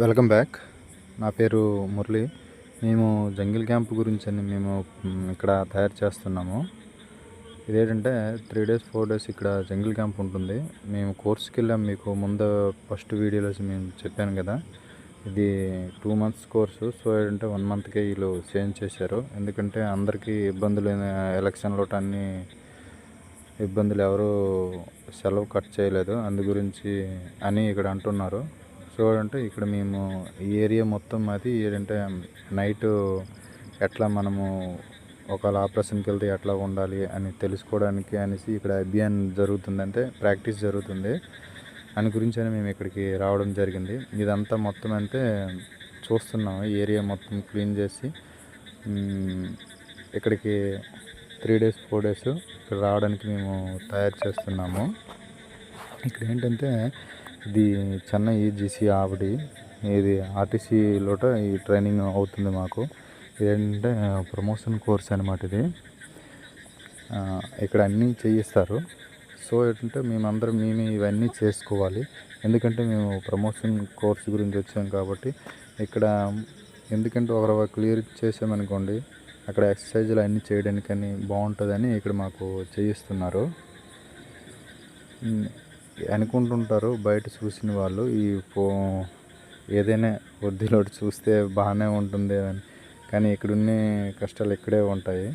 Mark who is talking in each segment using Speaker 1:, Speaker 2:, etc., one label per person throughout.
Speaker 1: Welcome back. నా పేరు మురళి. మేము జంగిల్ క్యాంప్ గురించి అని మేము ఇక్కడ తయారు చేస్తున్నాము. ఇదేంటంటే త్రీ డేస్ ఫోర్ డేస్ ఇక్కడ జంగిల్ క్యాంప్ ఉంటుంది. మేము కోర్స్కి వెళ్ళాం. మీకు ముందు ఫస్ట్ వీడియోలో మేము చెప్పాను కదా. ఇది టూ మంత్స్ కోర్సు సో ఏంటంటే వన్ మంత్కే వీళ్ళు చేంజ్ చేశారు. ఎందుకంటే అందరికీ ఇబ్బందులు ఎలక్షన్లో అన్ని ఇబ్బందులు ఎవరు సెలవు కట్ చేయలేదు. అందు గురించి అని ఇక్కడ అంటున్నారు. చూడంటే ఇక్కడ మేము ఈ ఏరియా మొత్తం అది ఏంటంటే నైట్ ఎట్లా మనము ఒకవేళ ఆపరేషన్కి వెళ్తే ఎట్లా ఉండాలి అని తెలుసుకోవడానికి అనేసి ఇక్కడ అభియాన్ జరుగుతుంది అంటే ప్రాక్టీస్ జరుగుతుంది. అని గురించి అని మేము ఇక్కడికి రావడం జరిగింది. ఇదంతా మొత్తం అంటే చూస్తున్నాం ఈ ఏరియా మొత్తం క్లీన్ చేసి ఇక్కడికి త్రీ డేస్ ఫోర్ డేస్ ఇక్కడ రావడానికి మేము తయారు చేస్తున్నాము. ఇక్కడ ఏంటంటే ఇది చెన్నై జీసీ ఆవిడి. ఇది ఆర్టీసీలోట ఈ ట్రైనింగ్ అవుతుంది మాకు. ఏంటంటే ప్రమోషన్ కోర్స్ అనమాట ఇది. ఇక్కడ అన్నీ చేయిస్తారు. సో ఏంటంటే మేమందరం మేము ఇవన్నీ చేసుకోవాలి. ఎందుకంటే మేము ప్రమోషన్ కోర్స్ గురించి వచ్చాం కాబట్టి ఇక్కడ ఎందుకంటే ఒకరు క్లియర్ చేసామనుకోండి అక్కడ ఎక్సర్సైజులు అన్నీ చేయడానికని బాగుంటుందని ఇక్కడ మాకు చేయిస్తున్నారు. అనుకుంటుంటారు బయట చూసిన వాళ్ళు ఈ ఫో ఏదైనా వద్దులో చూస్తే బాగానే ఉంటుంది అని. కానీ ఇక్కడున్న కష్టాలు ఇక్కడే ఉంటాయి.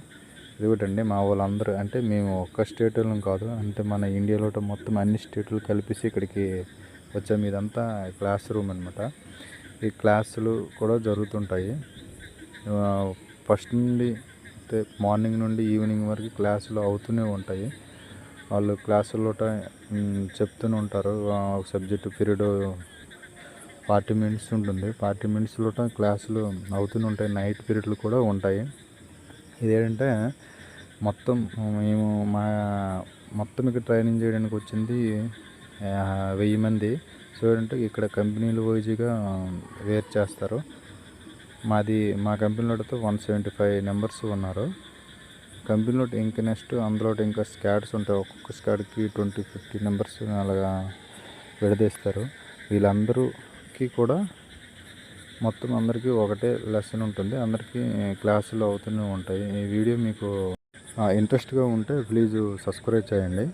Speaker 1: ఇదిగోటండి మా వాళ్ళందరూ అంటే మేము ఒక్క స్టేట్లో కాదు అంటే మన ఇండియాలో మొత్తం అన్ని స్టేట్లు కలిపేసి ఇక్కడికి వచ్చాము ఇదంతా క్లాస్ రూమ్ అనమాట ఈ క్లాసులు కూడా జరుగుతుంటాయి. ఫస్ట్ నుండి అంటే మార్నింగ్ నుండి ఈవినింగ్ వరకు క్లాసులు అవుతూనే ఉంటాయి. వాళ్ళు క్లాసుల్లో చెప్తూనే ఉంటారు. ఒక సబ్జెక్టు పీరియడ్ ఫార్టీ మినిట్స్ ఉంటుంది. ఫార్టీ మినిట్స్లో క్లాసులు అవుతూనే ఉంటాయి. నైట్ పీరియడ్లు కూడా ఉంటాయి. ఇదేంటంటే మొత్తం మేము మా మొత్తం ఇక్కడ ట్రైనింగ్ చేయడానికి వచ్చింది వెయ్యి మంది. సో ఏంటంటే ఇక్కడ కంపెనీలు వైజ్గా వేర్ చేస్తారు. మాది మా కంపెనీలో వన్ సెవెంటీ ఫైవ్ నెంబర్స్ ఉన్నారు. కంపెనీలో ఇంకా నెక్స్ట్ అందులో ఇంకా స్కాడ్స్ ఉంటాయి. ఒక్కొక్క స్కాడ్కి ట్వంటీ ఫిఫ్టీ నెంబర్స్ అలాగా విడదీస్తారు. వీళ్ళందరికీ కూడా మొత్తం అందరికీ ఒకటే లెసన్ ఉంటుంది. అందరికీ క్లాసులు అవుతూనే ఉంటాయి. ఈ వీడియో మీకు ఇంట్రెస్ట్గా ఉంటే ప్లీజ్ సబ్స్క్రైబ్ చేయండి.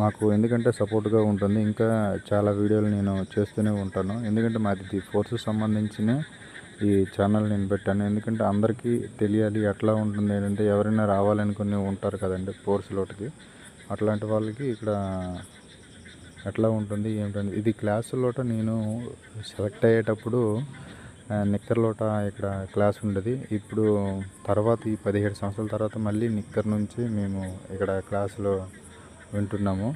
Speaker 1: మాకు ఎందుకంటే సపోర్ట్గా ఉంటుంది. ఇంకా చాలా వీడియోలు నేను చేస్తూనే ఉంటాను. ఎందుకంటే మాది ఫోర్స్ సంబంధించిన ఈ ఛానల్ నేను పెట్టాను. ఎందుకంటే అందరికీ తెలియాలి ఎట్లా ఉంటుంది ఏంటంటే ఎవరైనా రావాలనుకుని ఉంటారు కదండి ఫోర్స్లోకి అట్లాంటి వాళ్ళకి ఇక్కడ ఎట్లా ఉంటుంది ఏమిటంటే ఇది క్లాసులోట నేను సెలెక్ట్ అయ్యేటప్పుడు నిక్కర్ లోట ఇక్కడ క్లాస్ ఉండేది. ఇప్పుడు తర్వాత ఈ పదిహేడు సంవత్సరాల తర్వాత మళ్ళీ నిక్కర్ నుంచి మేము ఇక్కడ క్లాసులో వింటున్నాము.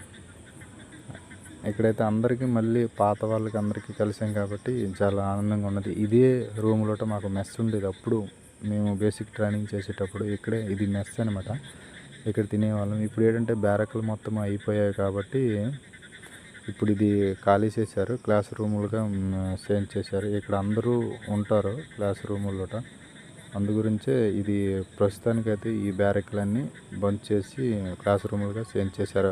Speaker 1: ఇక్కడైతే అందరికీ మళ్ళీ పాత వాళ్ళకి అందరికీ కలిసాం కాబట్టి చాలా ఆనందంగా ఉన్నది. ఇదే రూమ్లో మాకు మెస్ ఉండేది. అప్పుడు మేము బేసిక్ ట్రైనింగ్ చేసేటప్పుడు ఇక్కడే ఇది మెస్ అనమాట ఇక్కడ తినేవాళ్ళం. ఇప్పుడు ఏంటంటే బ్యారక్లు మొత్తం అయిపోయాయి కాబట్టి ఇప్పుడు ఇది ఖాళీ చేశారు. క్లాస్ రూములుగా చేంజ్ చేశారు. ఇక్కడ అందరూ ఉంటారు క్లాస్ రూముల్లోట అందు గురించే ఇది ప్రస్తుతానికైతే ఈ బ్యారెక్లన్నీ బంద్ చేసి క్లాస్ రూములుగా చేంజ్ చేశారు.